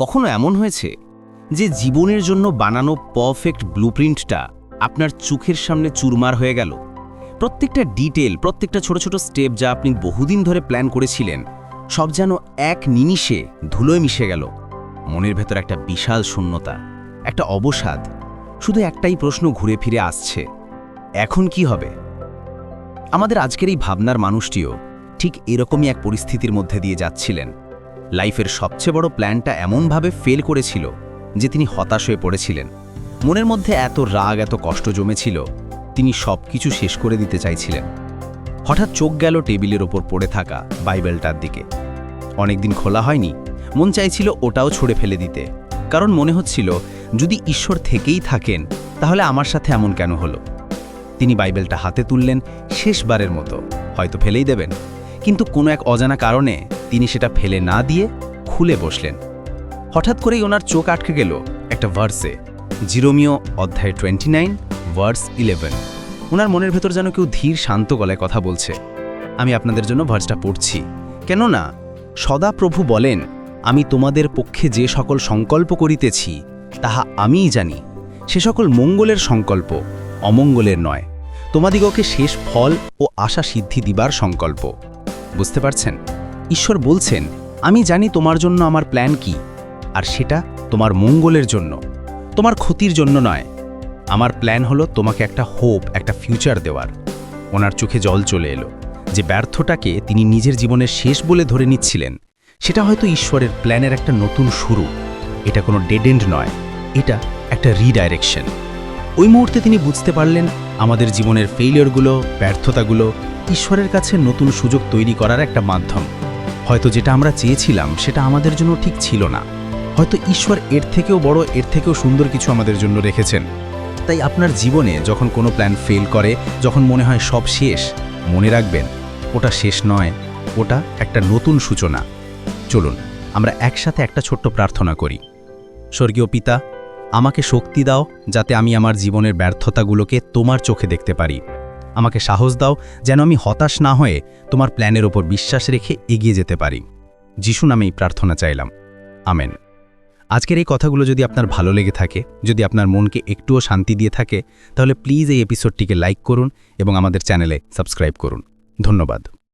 কখনো এমন হয়েছে যে জীবনের জন্য বানানো পারফেক্ট ব্লুপ্রিন্টটা আপনার চোখের সামনে চুরমার হয়ে গেল? প্রত্যেকটা ডিটেল প্রত্যেকটা ছোট ছোট স্টেপ যা আপনি বহুদিন ধরে প্ল্যান করেছিলেন, সব যেন এক নিমিষে ধুলোয় মিশে গেল। মনের ভেতর একটা বিশাল শূন্যতা, একটা অবসাদ, শুধু একটাই প্রশ্ন ঘুরে ফিরে আসছে, এখন কি হবে? আমাদের আজকের এই ভাবনার মানুষটিও ঠিক এরকমই এক পরিস্থিতির মধ্যে দিয়ে যাচ্ছিলেন। লাইফের সবচেয়ে বড় প্ল্যানটা এমনভাবে ফেল করেছিল যে তিনি হতাশ হয়ে পড়েছিলেন। মনের মধ্যে এত রাগ, এত কষ্ট জমেছিল, তিনি সব কিছু শেষ করে দিতে চাইছিলেন। হঠাৎ চোখ গেল টেবিলের ওপর পড়ে থাকা বাইবেলটার দিকে। অনেকদিন খোলা হয়নি, মন চাইছিল ওটাও ছুঁড়ে ফেলে দিতে। কারণ মনে হচ্ছিল, যদি ঈশ্বর থেকেই থাকেন, তাহলে আমার সাথে এমন কেন হলো? তিনি বাইবেলটা হাতে তুললেন শেষবারের মতো। হয়তো ফেলেই দেবেন। কিন্তু কোনো এক অজানা কারণে তিনি সেটা ফেলে না দিয়ে খুলে বসলেন। হঠাৎ করেই ওনার চোখ আটকে গেল একটা ভার্সে, জিরোমিও অধ্যায় টোয়েন্টি নাইন ভার্স ইলেভেন ওনার মনের ভেতর যেন কেউ ধীর শান্ত গলায় কথা বলছে। আমি আপনাদের জন্য ভার্সটা পড়ছি। কেননা সদা প্রভু বলেন, আমি তোমাদের পক্ষে যে সকল সংকল্প করিতেছি, তাহা আমিই জানি। সে সকল মঙ্গলের সংকল্প অমঙ্গলের নয়। তোমাদিগকে শেষ ফল ও আশা সিদ্ধি দিবার সংকল্প। বুঝতে পারছেন? ঈশ্বর বলছেন, আমি জানি তোমার জন্য আমার প্ল্যান কি, আর সেটা তোমার মঙ্গলের জন্য, তোমার ক্ষতির জন্য নয়। আমার প্ল্যান হলো তোমাকে একটা হোপ একটা ফিউচার দেওয়ার। ওনার চোখে জল চলে এলো, যে ব্যর্থটাকে তিনি নিজের জীবনের শেষ বলে ধরে নিচ্ছিলেন। সেটা হয়তো ঈশ্বরের প্ল্যানের একটা নতুন শুরু। এটা কোনো ডেড এন্ড নয়, এটা একটা রিডাইরেকশন ওই মুহূর্তে তিনি বুঝতে পারলেন আমাদের জীবনের ফেইলিয়রগুলো ব্যর্থতাগুলো ঈশ্বরের কাছে নতুন সুযোগ তৈরি করার একটা মাধ্যম। হয়তো যেটা আমরা চেয়েছিলাম সেটা আমাদের জন্য ঠিক ছিল না। হয়তো ঈশ্বর এর থেকেও বড়, এর থেকেও সুন্দর কিছু আমাদের জন্য রেখেছেন। তাই আপনার জীবনে যখন কোনো প্ল্যান ফেল করে, যখন মনে হয় সব শেষ, মনে রাখবেন, ওটা শেষ নয়, ওটা একটা নতুন সূচনা। চলুন, আমরা একসাথে একটা ছোট্ট প্রার্থনা করি। স্বর্গীয় পিতা আমাকে শক্তি দাও যাতে আমি আমার জীবনের ব্যর্থতাগুলোকে তোমার চোখে দেখতে পারি। আমাকে সাহস দাও যেন আমি হতাশ না হয়ে তোমার প্ল্যানের ওপর বিশ্বাস রেখে এগিয়ে যেতে পারি। যিশু নামে এই প্রার্থনা চাইলাম। আমেন। আজকের এই কথাগুলো যদি আপনার ভালো লেগে থাকে, যদি আপনার মনকে একটুও শান্তি দিয়ে থাকে, তাহলে প্লিজ এই এপিসোডটিকে লাইক করুন এবং আমাদের চ্যানেলে সাবস্ক্রাইব করুন। ধন্যবাদ।